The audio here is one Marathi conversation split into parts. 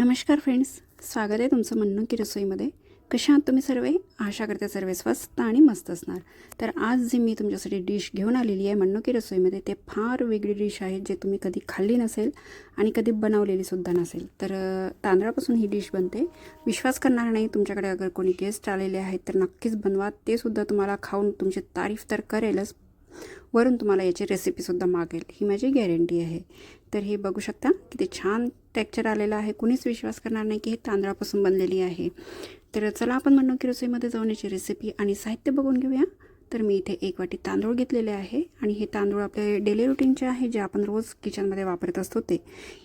नमस्कार फ्रेंड्स स्वागत आहे तुमचं म्हणणं की रसोईमध्ये. कशा आहात तुम्ही सर्व? आशा करते सर्व स्वस्त आणि मस्त असणार. तर आज जी मी तुमच्यासाठी डिश घेऊन आलेली आहे म्हणणं की रसोईमध्ये ते फार वेगळी डिश आहे जे तुम्ही कधी खाल्ली नसेल आणि कधी बनवलेली सुद्धा नसेल. तर तांदळापासून ही डिश बनते. विश्वास करणार नाही तुमच्याकडे अगर कोणी गेस्ट आलेले आहेत तर नक्कीच बनवा. ते सुद्धा तुम्हाला खाऊन तुमची तारीफ तर करेलच. वरून तुम्हाला याची रेसिपीसुद्धा मागेल. ही माझी गॅरंटी आहे. तर हे बघू शकता किती छान टेक्चर आलेलं आहे. कुणीच विश्वास करणार नाही की हे तांदळापासून बनलेली आहे. तर चला आपण म्हणू की रसोईमध्ये जाऊन याची रेसिपी आणि साहित्य बघून घेऊया. तर मी इथे एक वाटी तांदूळ घेतलेले आहे आणि हे तांदूळ आपले डेली रुटीनचे आहे जे आपण रोज किचनमध्ये वापरत असतो ते.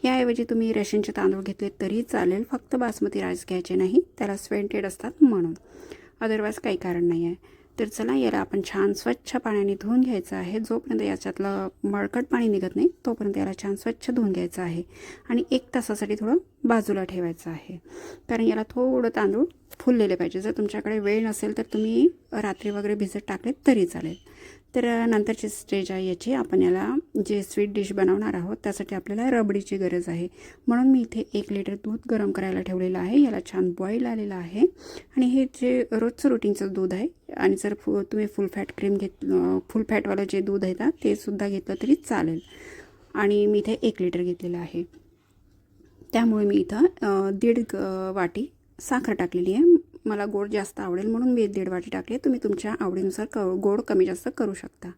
याऐवजी तुम्ही रेशनचे तांदूळ घेतले तरी चालेल फक्त बासमती राईस घ्यायचे नाही त्याला स्वेंटेड असतात म्हणून. अदरवाईज काही कारण नाही आहे तर चला याला आपण छान स्वच्छ पाण्याने धुवून घ्यायचं आहे. जोपर्यंत याच्यातलं मळकट पाणी निघत नाही तोपर्यंत याला छान स्वच्छ धुवून घ्यायचं आहे. आणि एक तासासाठी थोडं बाजूला ठेवायचं आहे. कारण याला थोडं तांदूळ फुललेले पाहिजे. जर तुमच्याकडे वेळ नसेल तर तुम्ही रात्री वगैरे भिजत टाकले तरी चालेल. तर नंतरची स्टेज आहे याची. आपण याला जे स्वीट डिश बनवणार आहोत त्यासाठी आपल्याला रबडीची गरज आहे. म्हणून मी इथे एक लिटर दूध गरम करायला ठेवलेलं आहे. याला छान बॉईल आलेलं आहे. आणि हे जे रोजचं रुटीनचं दूध आहे आणि जर फु तुम्ही फुल फॅट क्रीम घेत फुल फॅटवालं जे दूध आहे ना ते सुद्धा घेतलं तरी चालेल. आणि मी इथे एक लिटर घेतलेलं आहे. त्यामुळे मी इथं दीड वाटी साखर टाकलेली आहे. मला गोड जास्त आवडेल म्हणून मी दीड वाटी टाकली तुम्ही तुमच्या आवडीनुसार क गोड कमी जास्त करू शकता.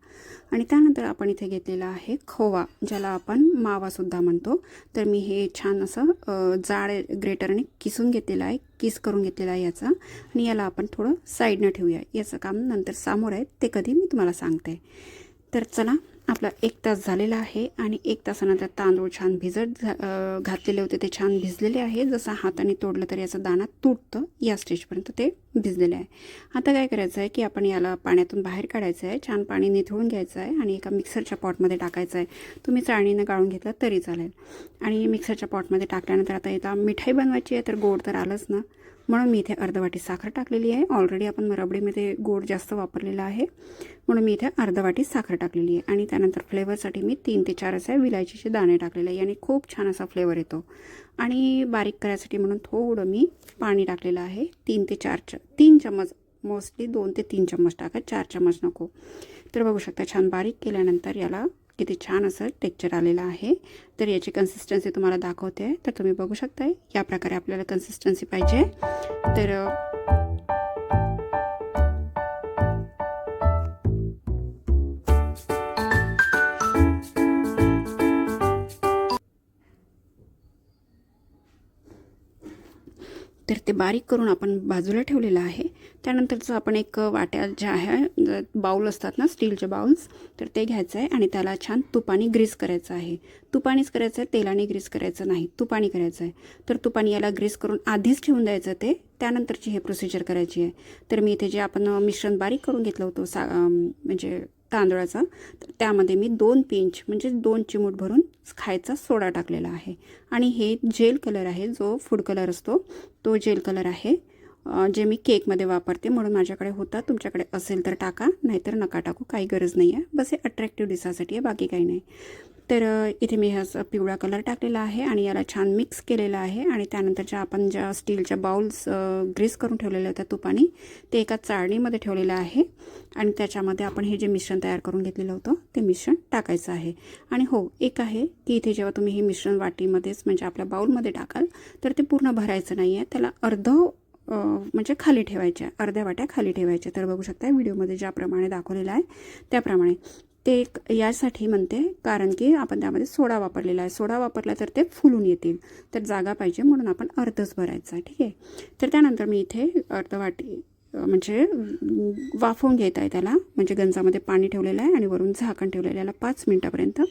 आणि त्यानंतर आपण इथे घेतलेला आहे खोवा ज्याला आपण मावासुद्धा म्हणतो. तर मी हे छान असं जाड ग्रेटरने किसून घेतलेलं आहे किस करून घेतलेला आहे याचा. आणि याला आपण थोडं साईडनं ठेवूया. याचं काम नंतर समोर आहे ते कधी मी तुम्हाला सांगते. तर चला आपला एक तास झालेला आहे आणि एक तासानंतर तांदूळ छान भिजत घातलेले होते. ते छान भिजलेले आहे. जसं हाताने तोडलं तर याचा दाणा तुटतं. या स्टेजपर्यंत ते भिजलेले आहे. आता काय करायचं आहे की आपण याला पाण्यातून बाहेर काढायचं आहे. छान पाणी निथळून घ्यायचं आहे आणि एका मिक्सरच्या पॉटमध्ये टाकायचं आहे. तुम्ही चाळणीनं गाळून घेतलं तरी चालेल. आणि मिक्सरच्या पॉटमध्ये टाकल्यानंतर आता येता मिठाई बनवायची आहे तर गोड तर आलंच ना. म्हणून मी इथे अर्धवाटी साखर टाकलेली आहे. ऑलरेडी आपण रबडीमध्ये गोड जास्त वापरलेला आहे. म्हणून मी इथे अर्धवाटी साखर टाकलेली आहे. आणि त्यानंतर फ्लेवरसाठी मी तीन ते चार असे विलायचीचे दाणे टाकलेले आहे. आणि खूप छान असा फ्लेवर येतो. आणि बारीक करायसाठी म्हणून थोडं मी पाणी टाकलेलं आहे. तीन ते चार च तीन चम्मच मोस्टली दोन ते तीन चम्मच टाका. चार चम्मच नको. तर बघू शकता छान बारीक केल्यानंतर याला किती छान असं टेक्चर आलेलं आहे. तर याची कन्सिस्टन्सी तुम्हाला दाखवते. तर तुम्ही बघू शकताय या प्रकारे आपल्याला कन्सिस्टन्सी पाहिजे. तर तर ते बारीक करून आपण बाजूला ठेवलेलं आहे. त्यानंतरचं आपण एक वाट्या ज्या आहे बाऊल असतात ना स्टीलचे बाउल्स तर ते घ्यायचं आहे आणि त्याला छान तुपाने ग्रीस करायचं आहे. तुपानेच करायचं आहे तेलाने ग्रीस करायचं नाही तुपाने करायचं आहे. तर तुपाने याला ग्रीस करून आधीच ठेवून द्यायचं ते त्यानंतरची हे प्रोसिजर करायची आहे. तर मी इथे जे आपण मिश्रण बारीक करून घेतलं होतं सा म्हणजे तांदळाचा तर त्यामध्ये मी दोन पिंच म्हणजे दोन चिमूट भरून खायचा सोडा टाकलेला आहे. आणि हे जेल कलर आहे जो फूड कलर असतो तो जेल कलर आहे. जे मी केकमध्ये वापरते म्हणून माझ्याकडे होता. तुमच्याकडे असेल तर टाका नाहीतर नका टाकू काही गरज नाही आहे बस हे अट्रॅक्टिव्ह दिसासाठी आहे बाकी काही नाही. तर इथे मी हा स- पिवळा कलर टाकलेला आहे आणि याला छान मिक्स केलेला आहे आणि त्यानंतर ज्या आपण ज्या स्टीलच्या बाउल्स ग्रीस करून ठेवलेल्या होत्या तुपानी ते एका चाळणीमध्ये ठेवलेलं आहे. आणि त्याच्यामध्ये आपण हे जे मिश्रण तयार करून घेतलेलं होतं ते मिश्रण टाकायचं आहे. आणि हो एक आहे की इथे जेव्हा तुम्ही हे मिश्रण वाटीमध्येच म्हणजे आपल्या बाउलमध्ये टाकाल तर ते पूर्ण भरायचं नाही आहे त्याला अर्ध म्हणजे खाली ठेवायच्या अर्ध्या वाट्या खाली ठेवायच्या तर बघू शकता व्हिडिओमध्ये ज्याप्रमाणे दाखवलेलं आहे त्याप्रमाणे. ते एक यासाठी म्हणते कारण की आपण त्यामध्ये सोडा वापरलेला आहे. सोडा वापरला तर ते फुलून येतील. तर जागा पाहिजे म्हणून आपण अर्धच भरायचा आहे ठीक आहे? तर त्यानंतर मी इथे अर्ध वाटी म्हणजे वाफवून घेत आहे त्याला. म्हणजे गंजामध्ये पाणी ठेवलेलं आहे आणि वरून झाकण ठेवलेलं आहे. याला पाच मिनटापर्यंत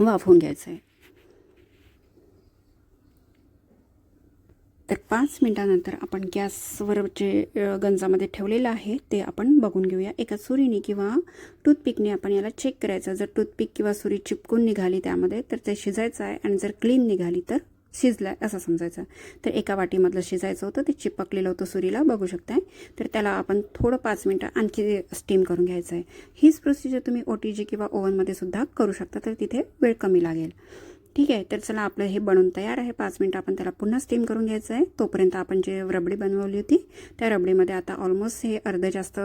वाफवून घ्यायचं आहे. तर पाच मिनटानंतर आपण गॅसवर जे गंजामध्ये ठेवलेलं आहे ते आपण बघून घेऊया. एका सुरीने किंवा टूथपिकने आपण याला चेक करायचं. जर टूथपिक किंवा सुरी चिपकून निघाली त्यामध्ये तर ते शिजायचं आहे आणि जर क्लीन निघाली तर शिजलं आहे असं समजायचं. तर एका वाटीमधलं शिजायचं होतं ते चिपकलेलं होतं सुरीला बघू शकताय. तर त्याला आपण थोडं पाच मिनटं आणखी स्टीम करून घ्यायचं आहे. हीच प्रोसिजर तुम्ही ओ टी जी किंवा ओव्हनमध्ये सुद्धा करू शकता तर तिथे वेळ कमी लागेल. ठीक आहे तर चला आपलं हे बनवून तयार आहे. पाच मिनटं आपण त्याला पुन्हा स्टीम करून घ्यायचं आहे. तोपर्यंत आपण जे रबडी बनवली होती त्या रबडीमध्ये आता ऑलमोस्ट हे अर्धं जास्त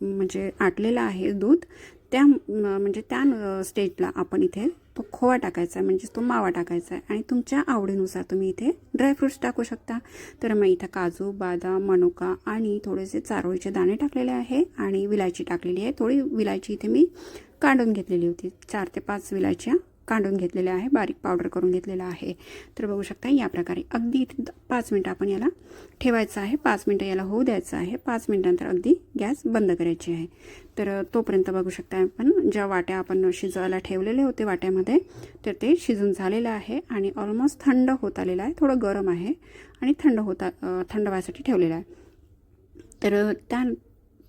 म्हणजे आटलेलं आहे दूध. त्या म्हणजे त्या स्टेजला आपण इथे तो खोवा टाकायचा आहे म्हणजेच तो मावा टाकायचा आहे. आणि तुमच्या आवडीनुसार तुम्ही इथे ड्रायफ्रूट्स टाकू शकता. तर मग इथं काजू बदाम मनुका आणि थोडेसे चारोळीचे दाणे टाकलेले आहे आणि विलायची टाकलेली आहे. थोडी विलायची इथे मी काढून घेतलेली होती. चार ते पाच विलायच्या काढून घेतलेलं आहे बारीक पावडर करून घेतलेला आहे. तर बघू शकता या प्रकारे अगदी इथे पाच मिनटं आपण याला ठेवायचं आहे. पाच मिनटं याला होऊ द्यायचं आहे. पाच मिनटानंतर अगदी गॅस बंद करायची आहे. तर तोपर्यंत बघू शकता आपण ज्या वाट्या आपण शिजवायला ठेवलेले होते वाट्यामध्ये तर ते शिजून झालेलं आहे आणि ऑलमोस्ट थंड होत आलेलं आहे. थोडं गरम आहे आणि थंड होता थंड व्हायसाठी ठेवलेलं आहे. तर त्या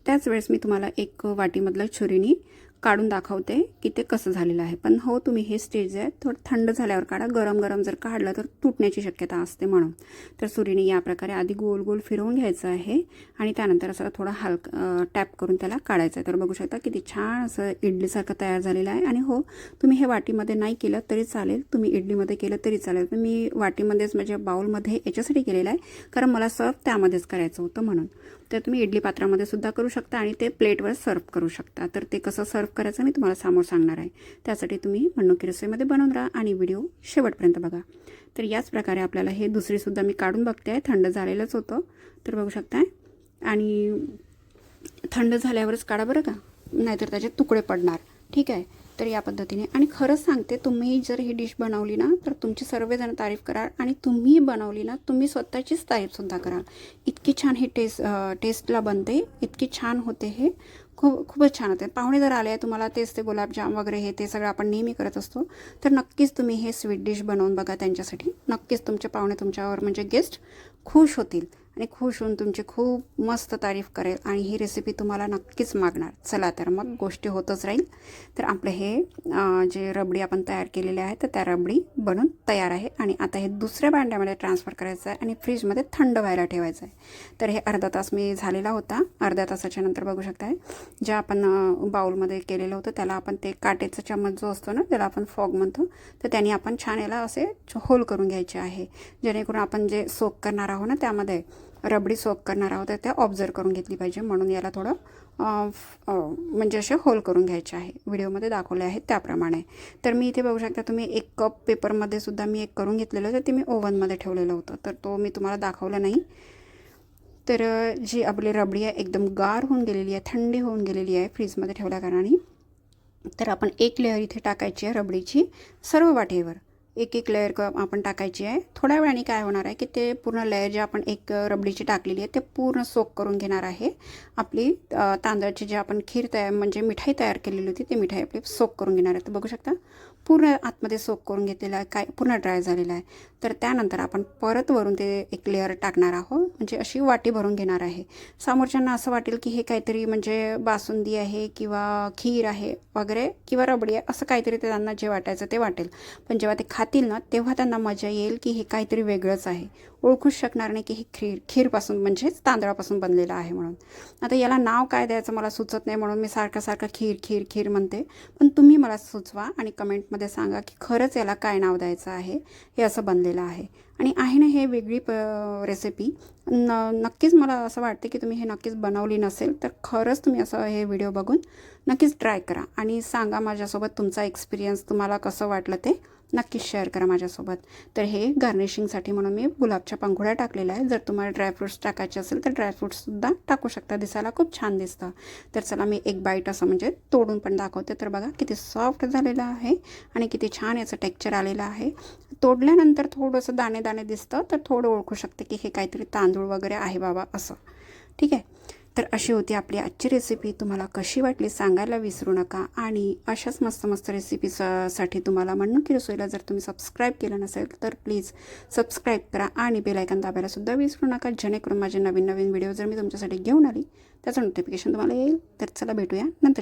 त्याच वेळेस मी तुम्हाला एक वाटीमधलं छुरीनी काढून दाखवते की ते कसं झालेलं आहे. पण हो तुम्ही हे स्टेज आहे थोडं थंड झाल्यावर काढा. गरम गरम जर काढलं तर तुटण्याची शक्यता असते म्हणून. तर सुरीने या प्रकारे आधी गोल गोल फिरवून घ्यायचं आहे आणि त्यानंतर असं थोडा हलक टॅप करून त्याला काढायचं आहे. तर बघू शकता किती छान असं इडलीसारखं तयार झालेलं आहे. आणि हो तुम्ही हे वाटीमध्ये नाही केलं तरी चालेल. तुम्ही इडलीमध्ये केलं तरी चालेल. पण मी वाटीमध्येच म्हणजे बाउलमध्ये याच्यासाठी केलेलं आहे. कारण मला सर्व त्यामध्येच करायचं होतं म्हणून. तर तुम्ही इडली पात्रामध्ये सुद्धा करू शकता आणि ते प्लेटवर सर्व करू शकता. तर ते कसं सर्व करायचं मी तुम्हाला समोर सांगणार आहे. त्यासाठी तुम्ही म्हणणुकी रसोईमध्ये बनवून राहा आणि व्हिडिओ शेवटपर्यंत बघा. तर याच प्रकारे आपल्याला हे दुसरीसुद्धा मी काढून बघते. आहे थंड झालेलंच होतं. तर बघू शकताय. आणि थंड झाल्यावरच काढा बरं का. नाहीतर त्याचे तुकडे पडणार. ठीक आहे? तर या पद्धतीने. आणि खरंच सांगते तुम्ही जर ही डिश बनवली ना तर तुमची सर्वजण तारीफ कराल आणि तुम्ही बनवली ना तुम्ही स्वतःचीच तारीफसुद्धा कराल. इतकी छान हे टेस्ट टेस्टला बनते. इतकी छान होते हे. खूप खूपच छान होते. पाहुणे जर आले तुम्हाला तेच ते गुलाबजाम वगैरे हे ते सगळं आपण नेहमी करत असतो. तर नक्कीच तुम्ही हे स्वीट डिश बनवून बघा त्यांच्यासाठी. नक्कीच तुमचे पाहुणे तुमच्यावर म्हणजे गेस्ट खुश होतील. आणि खुश होऊन तुमची खूप मस्त तारीफ करेल आणि ही रेसिपी तुम्हाला नक्कीच मागणार. चला तर मग गोष्टी होतच राहील. तर आपलं हे जे रबडी आपण तयार केलेले आहे तर त्या रबडी बनून तयार आहे. आणि आता हे दुसऱ्या भांड्यामध्ये ट्रान्सफर करायचं आहे आणि फ्रीजमध्ये थंड व्हायला ठेवायचं आहे. तर हे अर्धा तास मी झालेला होता. अर्ध्या तासाच्या नंतर बघू शकताय. जे आपण अं, बाउलमध्ये केलेलं होतं त्याला आपण ते काटेचा चम्मच जो असतो ना त्याला आपण फॉग म्हणतो तर त्यांनी आपण छान याला असे होल करून घ्यायचे आहे. जेणेकरून आपण जे सोक करणार आहोत ना त्यामध्ये रबडी सोक करणार आहोत तर त्या ऑब्झर्व करून घेतली पाहिजे. म्हणून याला थोडं म्हणजे असे होल करून घ्यायचे आहे. व्हिडिओमध्ये दाखवले आहेत त्याप्रमाणे. तर मी इथे बघू शकता तुम्ही एक कप पेपरमध्ये सुद्धा मी एक करून घेतलेलं होतं. ते मी ओव्हनमध्ये ठेवलेलं होतं. तर तो मी तुम्हाला दाखवला नाही. तर जी आपली रबडी आहे एकदम गार होऊन गेलेली आहे थंडी होऊन गेलेली आहे फ्रीजमध्ये ठेवल्या कारणाने तर आपण एक लेअर इथे टाकायची आहे रबडीची सर्व वाटेवर. एक एक लेअर क आपण टाकायची आहे. थोड्या वेळाने काय होणार आहे की ते पूर्ण लेअर जे आपण एक रबडीची टाकलेली आहे ते पूर्ण सोक करून घेणार आहे. आपली तांदळाची जी आपण खीर तयार म्हणजे मिठाई तयार केलेली होती ती मिठाई आपली सोक करून घेणार आहे. तर बघू शकता पूर्ण आतमध्ये सोक करून घेतलेलं आहे काय पूर्ण ड्राय झालेलं आहे. तर त्यानंतर आपण परत वरून ते एक लेअर टाकणार आहोत म्हणजे अशी वाटी भरून घेणार आहे. समोरच्यांना असं वाटेल की हे काहीतरी म्हणजे बासुंदी आहे किंवा खीर आहे वगैरे किंवा रबडी आहे असं काहीतरी ते त्यांना जे वाटायचं ते वाटेल. पण जेव्हा ते खा खातील ना तेव्हा त्यांना मजा येईल की हे काहीतरी वेगळंच आहे. ओळखूच शकणार नाही की हे खीर खीरपासून म्हणजेच तांदळापासून बनलेलं आहे म्हणून. आता याला नाव काय द्यायचं मला सुचत नाही म्हणून मी सारखं सारखं खीर खीर खीर म्हणते. पण तुम्ही मला सुचवा आणि कमेंटमध्ये सांगा की खरंच याला काय नाव द्यायचं आहे हे असं बनलेलं आहे. आणि आहे ना हे वेगळी प रेसिपी न नक्कीच मला असं वाटते की तुम्ही हे नक्कीच बनवली नसेल तर खरंच तुम्ही असं हे व्हिडिओ बघून नक्कीच ट्राय करा. आणि सांगा माझ्यासोबत तुमचा एक्सपिरियन्स तुम्हाला कसं वाटलं ते. नक्कीच शेअर करा माझ्यासोबत. तर हे गार्निशिंगसाठी म्हणून मी गुलाबच्या पंखुड्या टाकलेल्या आहे जर तुम्हाला ड्रायफ्रूट्स टाकायचे असेल तर ड्रायफ्रूट्ससुद्धा टाकू शकता. दिसायला खूप छान दिसतं. तर चला मी एक बाईट असं म्हणजे तोडून पण दाखवते. तर बघा किती सॉफ्ट झालेलं आहे आणि किती छान याचं टेक्चर आलेलं आहे. तोडल्यानंतर थोडंसं दाणे दाणे दिसतं तर थोडं ओळखू शकते की हे काहीतरी तांदूळ वगैरे आहे बाबा असं. ठीक आहे? तर अशी होती आपली आजची रेसिपी तुम्हाला कशी वाटली सांगायला विसरू नका. आणि अशाच मस्त मस्त रेसिपीसाठी तुम्हाला म्हणणं की रसोईला जर तुम्ही सबस्क्राईब केलं नसेल तर प्लीज सबस्क्राईब करा आणि बेलायकन दाबायलासुद्धा विसरू नका. जेणेकरून माझे नवीन नवीन व्हिडिओ जर मी तुमच्यासाठी घेऊन आली त्याचं नोटिफिकेशन तुम्हाला येईल. तर चला भेटूया नंतर